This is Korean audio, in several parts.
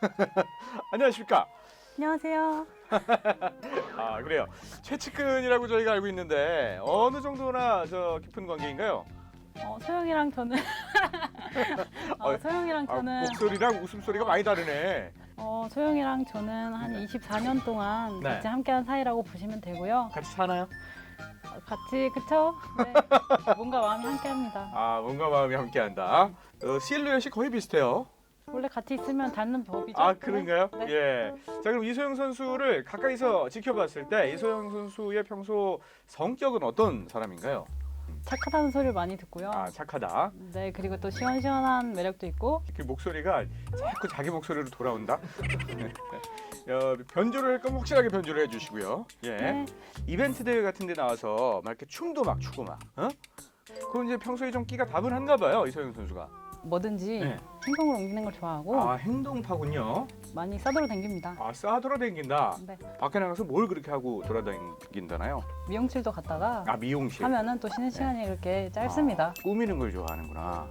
안녕하십니까? 안녕하세요. 아 그래요. 최측근이라고 저희가 알고 있는데 어느 정도나 저 깊은 관계인가요? 어, 소영이랑 저는 어, 어, 소영이랑 아, 저는 목소리랑 웃음소리가 많이 다르네. 어, 소영이랑 저는 한 24년 동안 네. 같이 함께한 사이라고 보시면 되고요. 같이 사나요? 어, 같이 그쵸? 네. 뭔가 마음이 함께합니다. 아 뭔가 마음이 함께한다. 어, 실루엣이 거의 비슷해요. 원래 같이 있으면 닿는 법이죠. 아 그런가요? 네. 예. 자 그럼 이소영 선수를 가까이서 지켜봤을 때 이소영 선수의 평소 성격은 어떤 사람인가요? 착하다는 소리를 많이 듣고요. 아 착하다. 네 그리고 또 시원시원한 매력도 있고 그 목소리가 자꾸 자기 목소리로 돌아온다. 어, 변조를 할 거면 확실하게 변조를 해주시고요. 예. 네. 이벤트 대회 같은 데 나와서 막 이렇게 춤도 막 추고 막. 어? 그럼 이제 평소에 좀 끼가 다분한가 봐요 이소영 선수가. 뭐든지 네. 행동으로 옮기는 걸 좋아하고 아 행동파군요. 많이 싸돌아 댕깁니다. 아 싸돌아다닌다. 네. 밖에 나가서 뭘 그렇게 하고 돌아다닌다나요? 미용실도 갔다가 아 미용실. 하면은 또 쉬는 시간이 그렇게 짧습니다. 아, 꾸미는 걸 좋아하는구나.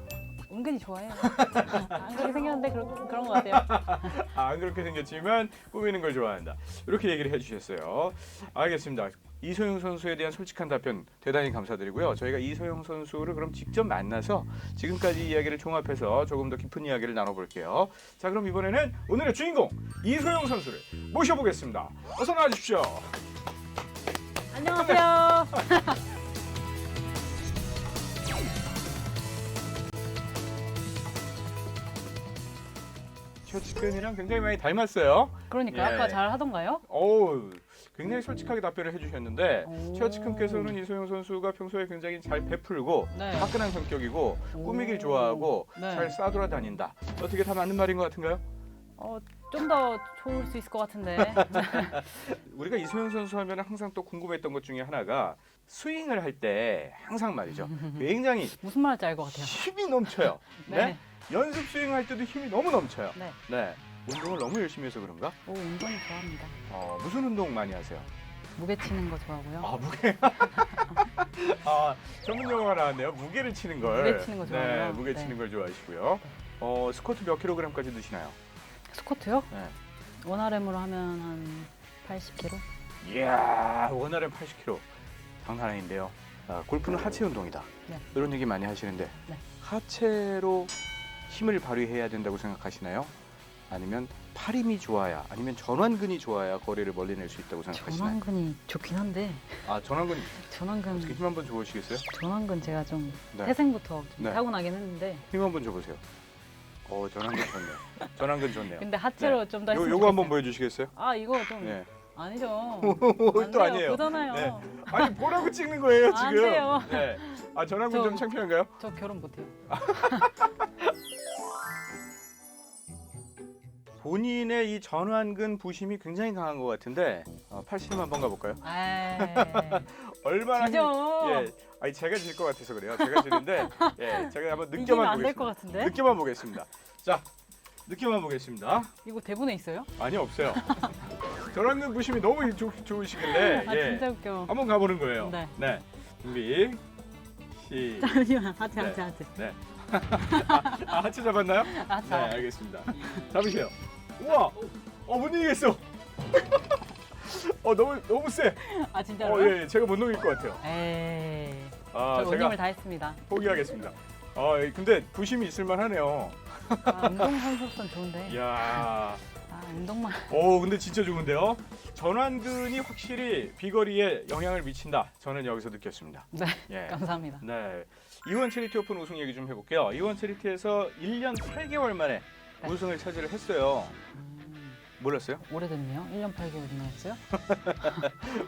은근히 좋아해요. 안 그렇게 생겼는데 그런, 그런 것 같아요. 아, 안 그렇게 생겼지만 꾸미는 걸 좋아한다. 이렇게 얘기를 해주셨어요. 알겠습니다. 이소영 선수에 대한 솔직한 답변 대단히 감사드리고요. 저희가 이소영 선수를 그럼 직접 만나서 지금까지 이야기를 종합해서 조금 더 깊은 이야기를 나눠볼게요. 자, 그럼 이번에는 오늘의 주인공 이소영 선수를 모셔보겠습니다. 어서 나와주십시오. 안녕하세요. 최측근이랑 굉장히 많이 닮았어요. 그러니까 예. 아까 잘 하던가요? 어우, 굉장히 솔직하게 답변을 해주셨는데 오. 최측근께서는 이소영 선수가 평소에 굉장히 잘 베풀고 네. 화끈한 성격이고 오. 꾸미길 좋아하고 네. 잘 싸돌아다닌다. 어떻게 다 맞는 말인 것 같은가요? 어, 좀 더 좋을 수 있을 것 같은데. 우리가 이소영 선수 하면 항상 또 궁금했던 것 중에 하나가 스윙을 할 때 항상 말이죠. 굉장히 무슨 말인지 알 것 같아요. 힘이 넘쳐요. 네? 네. 연습 스윙 할 때도 힘이 너무 넘쳐요. 네. 네. 운동을 너무 열심히 해서 그런가? 오, 운동 좋아합니다. 어, 무슨 운동 많이 하세요? 무게 치는 거 좋아하고요. 아 무게. 아 전문 용어가 나왔네요. 무게를 치는 걸. 무게 치는 거 네, 좋아하고요. 무게 네. 치는 걸 좋아하시고요. 어 스쿼트 몇 킬로그램까지 드시나요? 스쿼트요? 네. 원RM으로 하면 한 80kg? 이야 원활한 80kg 장난 아닌데요. 아, 골프는 하체 운동이다. 네. 이런 얘기 많이 하시는데 네. 하체로 힘을 발휘해야 된다고 생각하시나요? 아니면 팔 힘이 좋아야 아니면 전완근이 좋아야 거리를 멀리 낼 수 있다고 생각하시나요? 전완근이 좋긴 한데 아 전완근 전완근 힘 한번 줘보시겠어요? 전완근 제가 좀 네. 태생부터 좀 네. 타고나긴 했는데 힘 한번 줘보세요. 어 전완근 좋네요. 전완근 좋네요. 근데 하체로 좀 더 요, 했으면 요거 한번 좋겠어요. 보여주시겠어요? 아 이거 좀 네. 아니죠. 또 돼요. 아니에요. 보잖아요. 네. 아니 보라고 찍는 거예요 지금. 안 돼요. 네. 아 전완근 저- 좀 창피한가요? 저 결혼 못해요. 본인의 이 전완근 부심이 굉장히 강한 것 같은데 어, 팔씨름 한번 가볼까요? 에이, 얼마나 힘- 지죠. 예, 아니 제가 질 것 같아서 그래요. 제가 지는데 예, 제가 한번 이기면 느껴만 안 될 것 보겠습니다. 같은데? 느껴만 보겠습니다. 자, 느껴만 보겠습니다. 이거 대본에 있어요? 아니 없어요. 전완근 부심이 너무 좋, 좋으시길래 아 예, 진짜 웃겨. 한번 가보는 거예요. 네. 준비. 시. 잠시만 네. 하체 하체. 네. 아, 하체 잡았나요? 아 네, 자. 알겠습니다. 잡으세요. 우와, 어, 못 이기겠어. 어, 너무 너무 세. 아 진짜로? 어, 예, 예, 제가 못 넘길 것 같아요. 에이. 아, 저 제가 운임을 다 했습니다. 포기하겠습니다. 아, 예, 근데 부심이 있을만 하네요. 아, 운동 선수로선 좋은데. 이야, 아 운동만. 오, 근데 진짜 좋은데요. 전완근이 확실히 비거리에 영향을 미친다. 저는 여기서 느꼈습니다. 네. 예. 감사합니다. 네. 이원 체리티 오픈 우승 얘기 좀 해볼게요. 이원 체리티에서 1년 8개월 만에 네. 우승을 차지를 했어요. 음, 몰랐어요? 오래됐네요. 1년 8개월이나 했어요?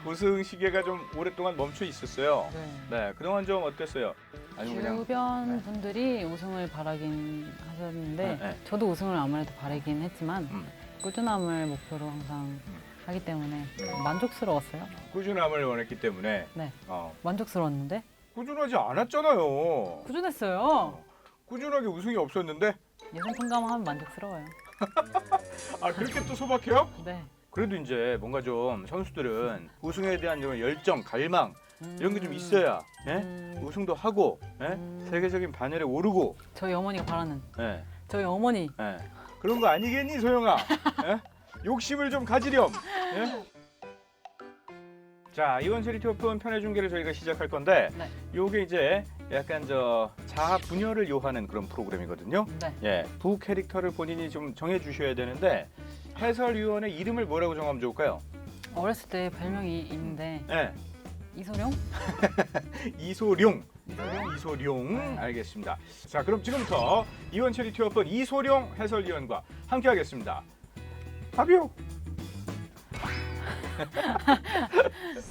우승 시계가 좀 오랫동안 멈춰 있었어요. 네. 네, 그동안 좀 어땠어요? 아니면 그냥 주변 네. 분들이 우승을 바라긴 하셨는데 네, 네. 저도 우승을 아무래도 바라긴 했지만 음, 꾸준함을 목표로 항상 하기 때문에 만족스러웠어요. 꾸준함을 원했기 때문에 네, 어, 만족스러웠는데 꾸준하지 않았잖아요. 꾸준했어요. 꾸준하게 우승이 없었는데 예선 통감하면 만족스러워요. 아 그렇게 또 소박해요? 네. 그래도 이제 뭔가 좀 선수들은 우승에 대한 좀 열정, 갈망 이런 게좀 음, 있어야 예? 음, 우승도 하고 예? 음. 세계적인 반열에 오르고 저희 어머니가 바라는 예, 저희 어머니 예. 그런 거 아니겠니 소영아? 예? 욕심을 좀 가지렴. 예? 자 이번 체리티 오픈 편의 중계를 저희가 시작할 건데 네. 요게 이제 약간 저 자아 분열을 요하는 그런 프로그램이거든요. 네. 예, 부 캐릭터를 본인이 좀 정해 주셔야 되는데 해설위원의 이름을 뭐라고 정하면 좋을까요? 어렸을 때 별명이 있는데 예, 이소룡? 이소룡. 이소룡? 이소룡 네. 알겠습니다. 자 그럼 지금부터 이원 체리티 오픈 이소룡 해설위원과 함께하겠습니다. 합요.